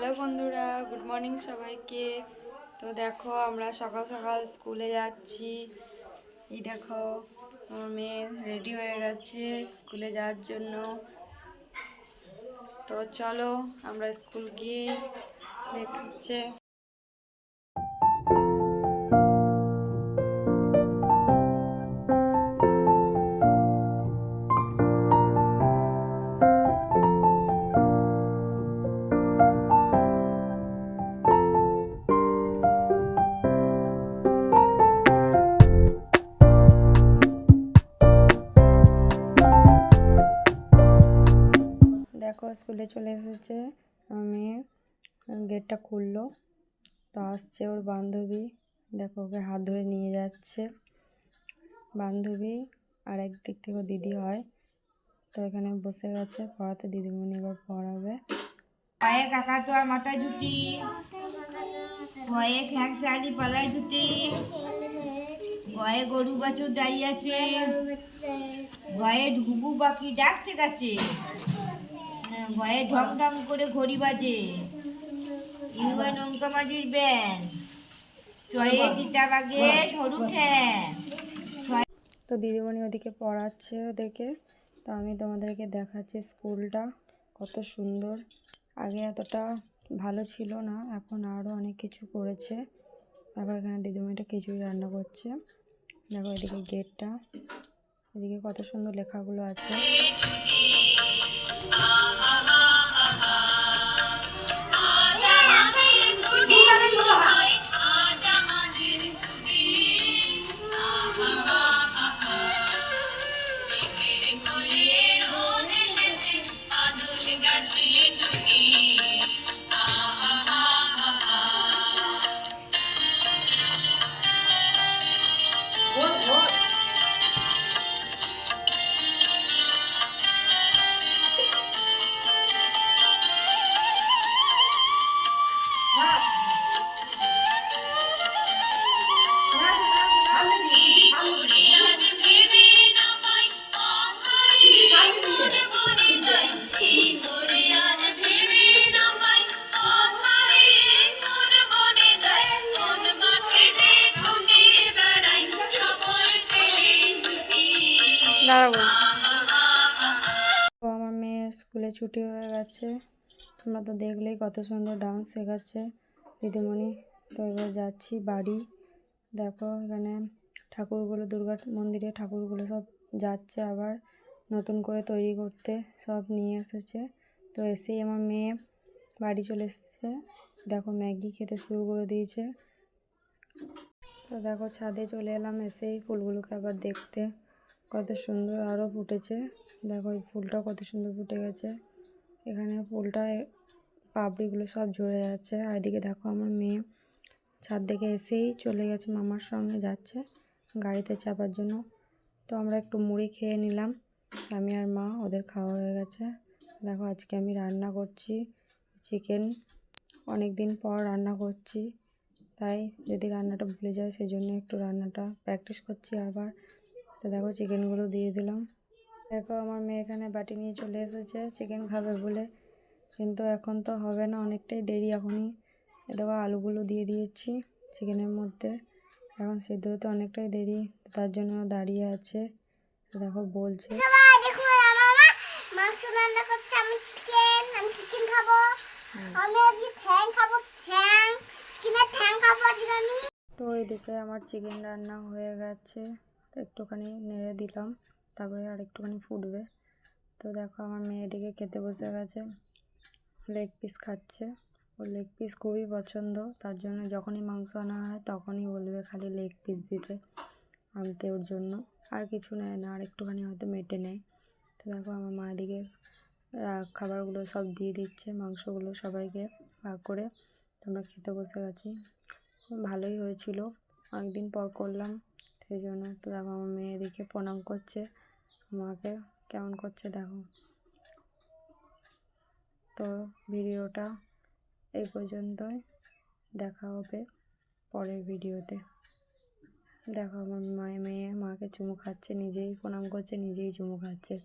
Hello বন্ধুরা, good morning সবাইকে। তো দেখো, আমরা সকাল সকাল স্কুলে যাচ্ছি। এই দেখো, আমার মেয়ে রেডি হয়ে গেছে স্কুলে যাওয়ার জন্য। তো চলো, আমরা স্কুল গিয়ে দেখাচ্ছে স্কুলে চলে এসেছে। মেয়ে গেটটা খুললো, তো আসছে ওর বান্ধবী। দেখো ওকে হাত ধরে নিয়ে যাচ্ছে। বান্ধবী আর একদিক থেকে দিদি হয়, তো এখানে বসে গেছে, পড়াতে দিদিমণি এবার পড়াবে। পায়ে কাকাতুয়া মাথা ঝুটি ভয়ে খ্যাঁক শাড়ি পালায় ঝুটি ভয়ে গরু বাছুর দাঁড়িয়ে আছে। ভয়ে ঘুঘু পাখি ডাকতে গেছে ভয়ে ঢং ঢং করে ঘড়ি বাজে। ইউএন নৌকা মাঝির ব্যান তো দিদিমণি ওদিকে পড়াচ্ছে ওদেরকে। তো আমি তোমাদেরকে দেখাচ্ছি স্কুলটা, কত সুন্দর। আগে এতটা ভালো ছিল না, এখন আরও অনেক কিছু করেছে। দেখো এখানে দিদিমণিটা খিচুড়ি রান্না করছে। দেখো এদিকে গেটটা, এদিকে কত সুন্দর লেখাগুলো আছে। দাঁড়াবো। আমার মেয়ের স্কুলে ছুটি হয়ে গেছে। তোমরা তো দেখলেই কত সুন্দর ডান্স শেখাচ্ছে। দিদিমণি, তো এবার যাচ্ছি বাড়ি। দেখো এখানে ঠাকুরগুলো, দুর্গা মন্দিরে ঠাকুরগুলো সব যাচ্ছে আবার নতুন করে তৈরি করতে, সব নিয়ে এসেছে। তো এসেই আমার মেয়ে বাড়ি চলে এসেছে। দেখো ম্যাগি খেতে শুরু করে দিয়েছে। তো দেখো ছাদে চলে এলাম, এসেই ফুলগুলোকে আবার দেখতে। কত সুন্দর আরও ফুটেছে। দেখো এই ফুলটা কত সুন্দর ফুটে গেছে। এখানে ফুলটা পাপড়িগুলো সব ঝরে যাচ্ছে। আর এদিকে দেখো আমার মেয়ে ছাদ থেকে এসেই চলে গেছে, মামার সঙ্গে যাচ্ছে গাড়িতে চাপার জন্য। তো আমরা একটু মুড়ি খেয়ে নিলাম। আমি আর মা ওদের খাওয়া হয়ে গেছে। দেখো আজকে আমি রান্না করছি চিকেন। অনেক দিন পর রান্না করছি। তাই যদি রান্নাটা ভুলে যায় সেই জন্য একটু রান্নাটা প্র্যাকটিস করছি আবার। তো দেখো চিকেনগুলো দিয়ে দিলাম। দেখো আমার মেয়ে এখানে বাটি নিয়ে চলে এসেছে, চিকেন খাবে বলে। কিন্তু এখন তো হবে না, অনেকটাই দেরি এখনই। দেখো আলুগুলো দিয়ে দিয়েছি চিকেনের মধ্যে। এখন সিদ্ধ হতে অনেকটাই দেরি তার জন্য দাঁড়িয়ে আছে। দেখো বলছে। তো এদিকে আমার চিকেন রান্না হয়ে গেছে। তো একটুখানি নেড়ে দিলাম, তারপরে আর একটুখানি ফুটবে। তো দেখো আমার মেয়ে এদিকে খেতে বসে গেছে লেগ পিস খাচ্ছে। ওর লেগ পিস খুবই পছন্দ, তার জন্য যখনই মাংস আনা হয় তখনই বলবে খালি লেগ পিস দিতে আনতে ওর জন্য। আর কিছু নেয় না, আর একটুখানি হয়তো মেটে নেয়। তো দেখো আমার মা এদিকে খাবারগুলো সব দিয়ে দিচ্ছে, মাংসগুলো সবাইকে ভাগ করে। তোমরা খেতে বসে গেছি। ভালোই হয়েছিল। অনেকদিন পর করলাম। সেই জন্য একটু দেখো আমার মেয়ে এদিকে প্রণাম করছে। মাকে কেমন করছে দেখো। তো ভিডিওটা এই পর্যন্তই। দেখা হবে পরের ভিডিওতে। দেখো আমার মায়ের মেয়ে মাকে চুমু খাচ্ছে, নিজেই প্রণাম করছে, নিজেই চুমু খাচ্ছে।